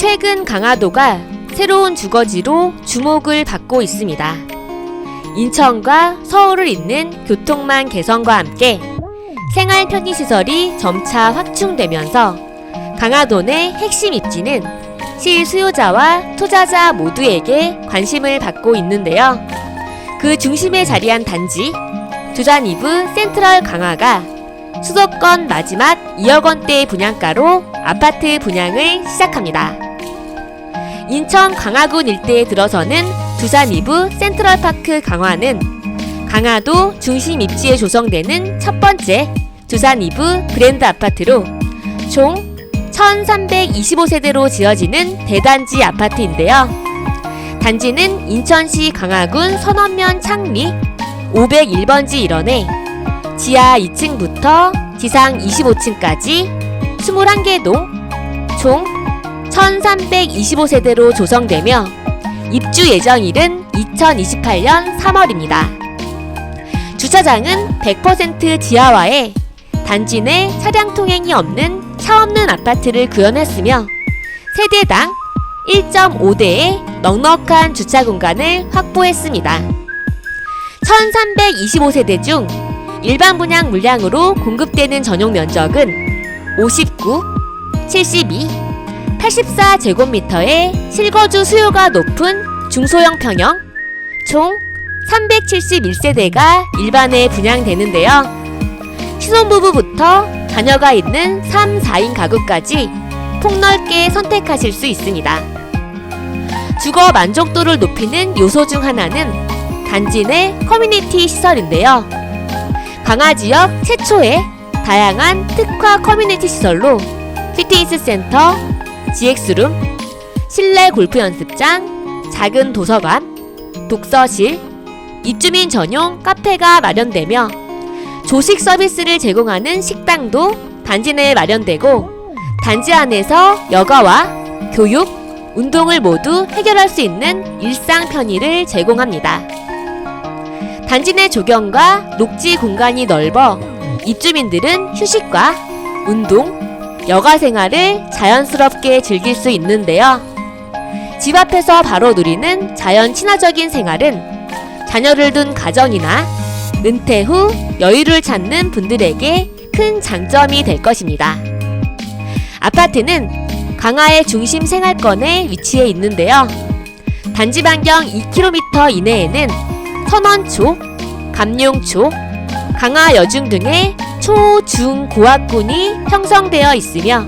최근 강화도가 새로운 주거지로 주목을 받고 있습니다. 인천과 서울을 잇는 교통망 개선과 함께 생활 편의시설이 점차 확충되면서 강화도 내 핵심 입지는 실 수요자와 투자자 모두에게 관심을 받고 있는데요. 그 중심에 자리한 단지 두산 이브 센트럴 강화가 수도권 마지막 2억 원대 분양가로 아파트 분양을 시작합니다. 인천 강화군 일대에 들어서는 두산 이브 센트럴파크 강화는 강화도 중심 입지에 조성되는 첫 번째 두산 이브 브랜드 아파트로 총 1325세대로 지어지는 대단지 아파트인데요. 단지는 인천시 강화군 선원면 창리 501번지 일원에 지하 2층부터 지상 25층까지 21개 동, 총 1325세대로 조성되며 입주 예정일은 2028년 3월입니다. 주차장은 100% 지하화에 단지 내 차량 통행이 없는 차 없는 아파트를 구현했으며 세대당 1.5대의 넉넉한 주차 공간을 확보했습니다. 1325세대 중 일반 분양 물량으로 공급되는 전용 면적은 59, 72, 84제곱미터의 실거주 수요가 높은 중소형 평형 총 371세대가 일반에 분양되는데요. 신혼부부부터 자녀가 있는 3, 4인 가구까지 폭넓게 선택하실 수 있습니다. 주거 만족도를 높이는 요소 중 하나는 단지 내 커뮤니티 시설인데요. 강화 지역 최초의 다양한 특화 커뮤니티 시설로 피트니스 센터, GX룸, 실내 골프 연습장, 작은 도서관, 독서실, 입주민 전용 카페가 마련되며 조식 서비스를 제공하는 식당도 단지 내에 마련되고 단지 안에서 여가와 교육, 운동을 모두 해결할 수 있는 일상 편의를 제공합니다. 단지 내 조경과 녹지 공간이 넓어 입주민들은 휴식과 운동, 여가 생활을 자연스럽게 즐길 수 있는데요. 집 앞에서 바로 누리는 자연 친화적인 생활은 자녀를 둔 가정이나 은퇴 후 여유를 찾는 분들에게 큰 장점이 될 것입니다. 아파트는 강화의 중심 생활권에 위치해 있는데요. 단지 반경 2km 이내에는 선원초, 감룡초, 강화 여중 등의 초, 중, 고학군이 형성되어 있으며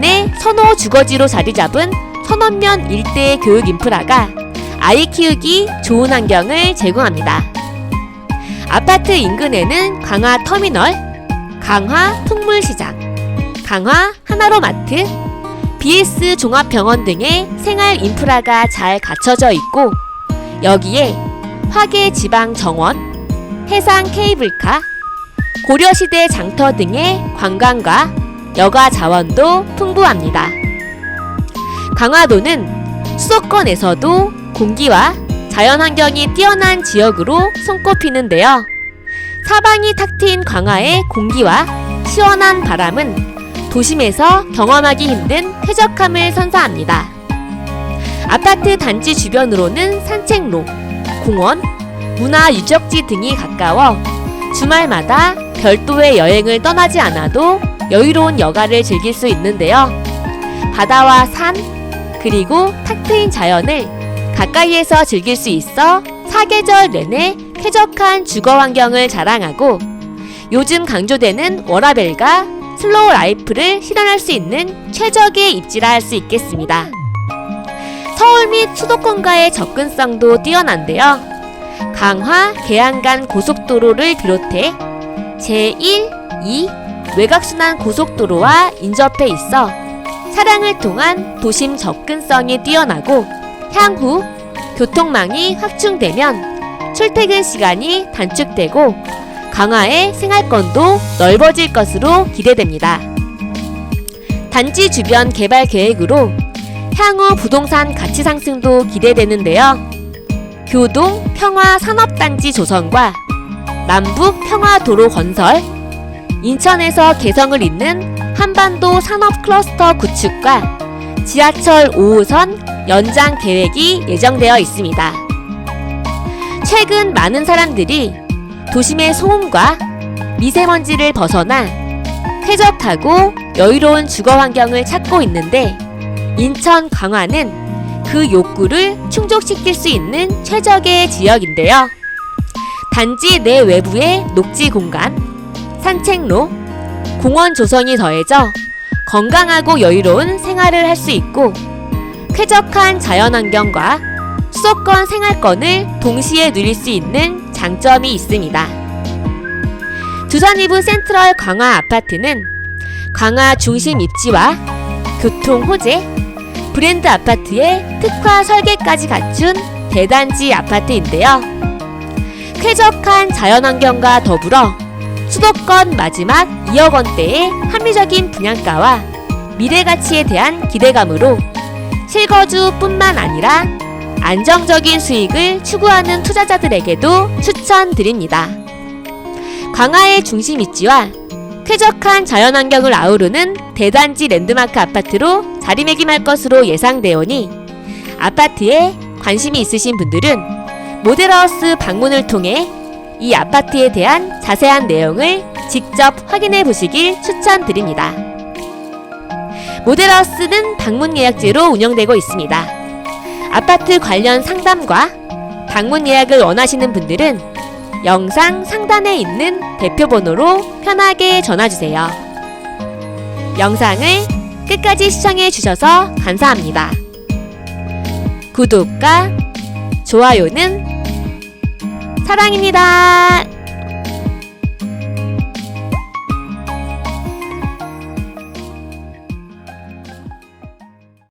내 선호 주거지로 자리 잡은 선원면 일대의 교육 인프라가 아이 키우기 좋은 환경을 제공합니다. 아파트 인근에는 강화 터미널, 강화 풍물시장, 강화 하나로마트, BS 종합병원 등의 생활 인프라가 잘 갖춰져 있고 여기에 화계 지방 정원, 해상 케이블카, 고려시대 장터 등의 관광과 여가 자원도 풍부합니다. 강화도는 수도권에서도 공기와 자연 환경이 뛰어난 지역으로 손꼽히는데요. 사방이 탁 트인 광화의 공기와 시원한 바람은 도심에서 경험하기 힘든 쾌적함을 선사합니다. 아파트 단지 주변으로는 산책로, 공원, 문화 유적지 등이 가까워 주말마다 별도의 여행을 떠나지 않아도 여유로운 여가를 즐길 수 있는데요. 바다와 산, 그리고 탁 트인 자연을 가까이에서 즐길 수 있어 사계절 내내 쾌적한 주거 환경을 자랑하고 요즘 강조되는 워라벨과 슬로우 라이프를 실현할 수 있는 최적의 입지라 할 수 있겠습니다. 서울 및 수도권과의 접근성도 뛰어난데요. 강화 계양간 고속도로를 비롯해 제1, 2 외곽순환 고속도로와 인접해 있어 차량을 통한 도심 접근성이 뛰어나고 향후 교통망이 확충되면 출퇴근 시간이 단축되고 강화의 생활권도 넓어질 것으로 기대됩니다. 단지 주변 개발 계획으로 향후 부동산 가치 상승도 기대되는데요. 교동 평화 산업단지 조성과 남북 평화 도로 건설, 인천에서 개성을 잇는 한반도 산업 클러스터 구축과 지하철 5호선 연장 계획이 예정되어 있습니다. 최근 많은 사람들이 도심의 소음과 미세먼지를 벗어나 쾌적하고 여유로운 주거 환경을 찾고 있는데 인천 강화는 그 욕구를 충족시킬 수 있는 최적의 지역인데요. 단지 내 외부의 녹지 공간, 산책로, 공원 조성이 더해져 건강하고 여유로운 생활을 할 수 있고 쾌적한 자연환경과 수도권 생활권을 동시에 누릴 수 있는 장점이 있습니다. 두산 이브 센트럴 광화 아파트는 광화 중심 입지와 교통 호재, 브랜드 아파트의 특화 설계까지 갖춘 대단지 아파트인데요. 쾌적한 자연환경과 더불어 수도권 마지막 2억 원대의 합리적인 분양가와 미래 가치에 대한 기대감으로 실거주뿐만 아니라 안정적인 수익을 추구하는 투자자들에게도 추천드립니다. 광화의 중심 입지와 쾌적한 자연환경을 아우르는 대단지 랜드마크 아파트로 자리매김할 것으로 예상되오니 아파트에 관심이 있으신 분들은 모델하우스 방문을 통해 이 아파트에 대한 자세한 내용을 직접 확인해 보시길 추천드립니다. 모델하우스는 방문 예약제로 운영되고 있습니다. 아파트 관련 상담과 방문 예약을 원하시는 분들은 영상 상단에 있는 대표 번호로 편하게 전화 주세요. 영상을 끝까지 시청해 주셔서 감사합니다. 구독과 좋아요는 사랑입니다.